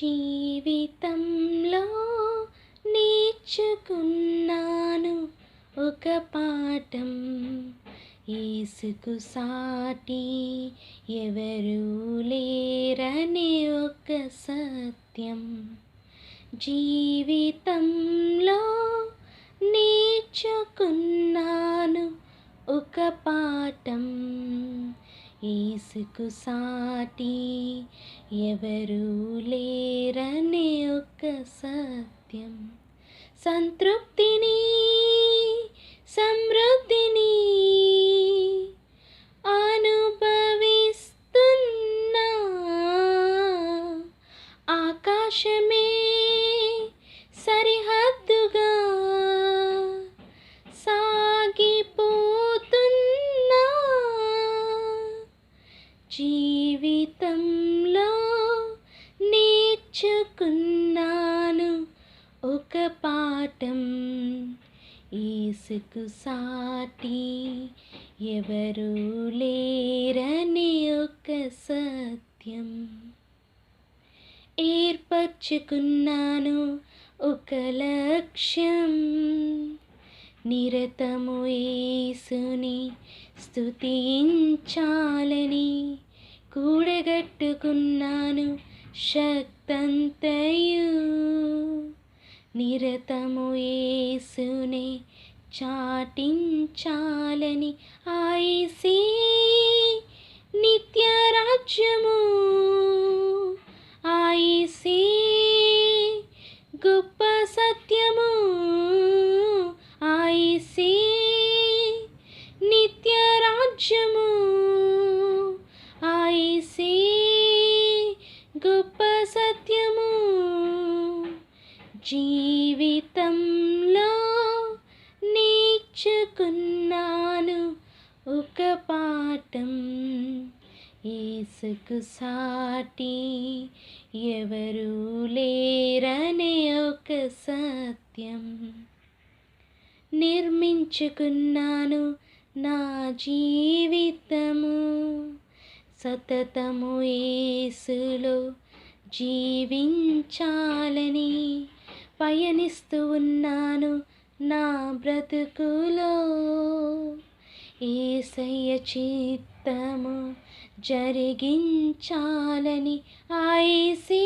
జీవితంలో నేర్చుకున్నాను ఒక పాఠం. ఏసుకు సాటి ఎవరూ లేరనే ఒక సత్యం. జీవితంలో నేర్చుకున్నాను ఒక పాఠం. యేసుకు సాటి ఎవరూ లేరనే ఒక్క సత్యం. సంతృప్తిని సమృద్ధిని అనుభవిస్తున్నా ఆకాశమే నేర్చుకున్నాను ఒక పాఠం. ఈసుకు సాటి ఎవరూ లేరని ఒక సత్యం. ఏర్పరచుకున్నాను ఒక లక్ష్యం. నిరతము ఏసుని స్థుతించాలని కూడగట్టుకున్నాను శక్తంతయు నిరతము యేసునే చాటించాలని ఆయిసి నిత్య రాజ్యము ఆయిసి గొప్ప సత్యము ఆయిసి నిత్య రాజ్యము గొప్ప సత్యము. జీవితంలో నేర్చుకున్నాను ఒక పాఠం. ఏసుకు సాటి ఎవరూ లేరనే ఒక సత్యం. నిర్మించుకున్నాను నా జీవితం. సతతము ఏసులో జీవించాలని పయనిస్తూ ఉన్నాను నా బ్రతుకులో. ఏసయ్య చిత్తము జరిగించాలని ఆయిసి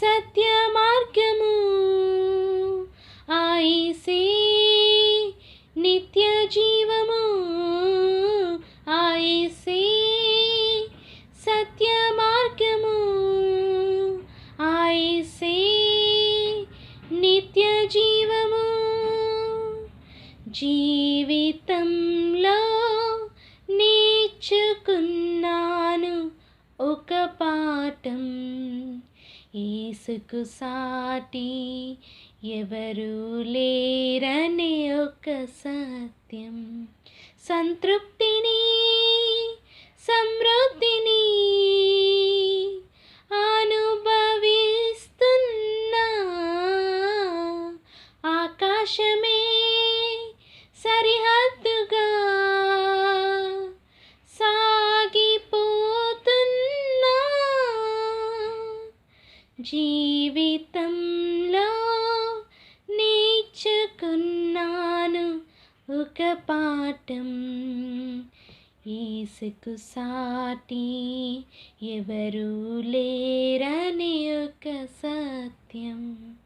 సత్య మార్గము ఆయిసి నిత్య జీవము ఆయిసి జీవితంలో నేర్చుకున్నాను ఒక పాఠం. ఏసుకు సాటి ఎవరూ లేరనే ఒక సత్యం. సంతృప్తిని జీవితంలో నేర్చుకున్నాను ఒక పాఠం. ఏసుకు సాటి ఎవరూ లేరని ఒక సత్యం.